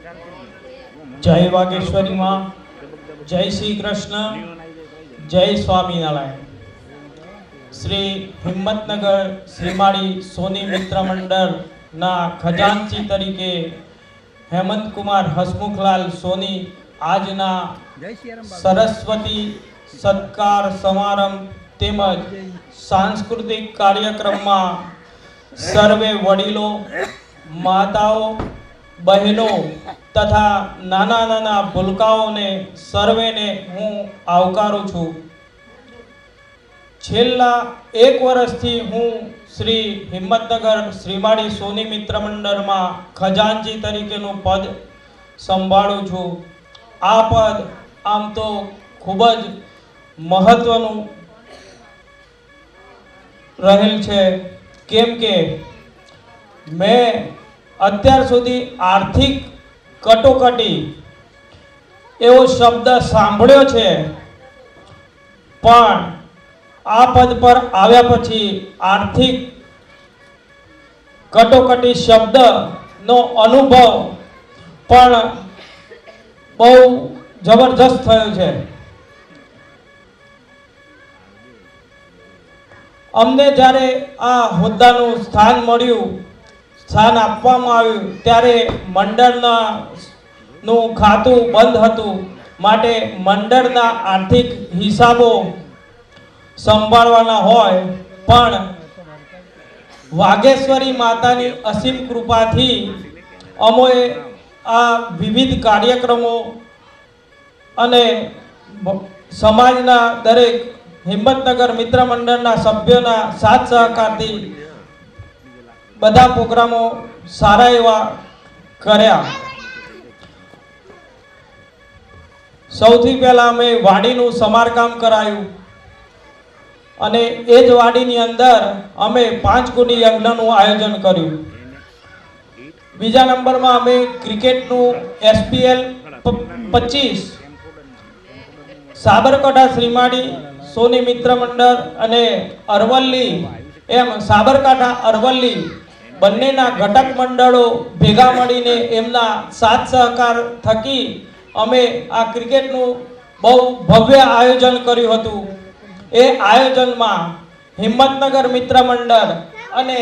જય વાગેશ્વરીમાં, જય શ્રી કૃષ્ણ, જય સ્વામિનારાયણ. શ્રી હિંમતનગર શ્રીમાળી સોની મિત્ર મંડળના ખજાનચી તરીકે હેમંતકુમાર હસમુખલાલ સોની આજના સરસ્વતી સત્કાર સમારંભ તેમજ સાંસ્કૃતિક કાર્યક્રમમાં સર્વે વડીલો, માતાઓ બહેનો તથા નાના નાના ભૂલકાઓને સર્વેને હું આવકારું છું. છેલ્લા એક વર્ષથી હું શ્રી હિંમતનગર શ્રીમાળી સોની મિત્ર મંડળમાં ખજાનજી તરીકેનું પદ સંભાળું છું. આ પદ આમ તો ખૂબ જ મહત્વનું રહેલ છે. કેમ કે મેં અત્યાર સુધી આર્થિક કટોકટી એવો શબ્દ સાંભળ્યો છે. પણ આ પદ પર આવ્યા પછી આર્થિક કટોકટી શબ્દનો અનુભવ પણ બહુ જબરજસ્ત થયો છે. અમને જ્યારે આ હોદ્દાનું સ્થાન મળ્યું સ્થાન આપવામાં આવ્યું ત્યારે મંડળના નું ખાતું બંધ હતું. માટે મંડળના આર્થિક હિસાબો સંભાળવાના હોય, પણ વાઘેશ્વરી માતાની અસીમ કૃપાથી અમોએ આ વિવિધ કાર્યક્રમો અને સમાજના દરેક હિંમતનગર મિત્ર મંડળના સભ્યોના સાથ સહકારથી બધા પ્રોગ્રામો સારા એવા કર્યા. સૌથી પહેલાં અમે વાડીનું સમારકામ કરાયું. અને એ જ વાડીની અંદર અમે પાંચ કુડી યજ્ઞનું આયોજન કર્યું. બીજા નંબરમાં અમે ક્રિકેટનું એસપીએલ પચીસ, સાબરકાંઠા શ્રીમાળી, સોની મિત્ર મંડળ અને અરવલ્લી, એમ સાબરકાંઠા અરવલ્લી બંનેના ઘટક મંડળો ભેગા મળીને એમના સાથ સહકાર થકી અમે આ ક્રિકેટનું બહુ ભવ્ય આયોજન કર્યું હતું. એ આયોજનમાં હિંમતનગર મિત્ર મંડળ અને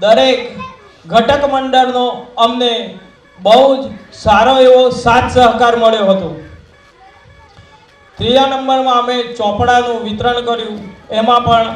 દરેક ઘટક મંડળનો અમને બહુ જ સારો એવો સાથ સહકાર મળ્યો હતો. ત્રીજા નંબરમાં અમે ચોપડાનું વિતરણ કર્યું. એમાં પણ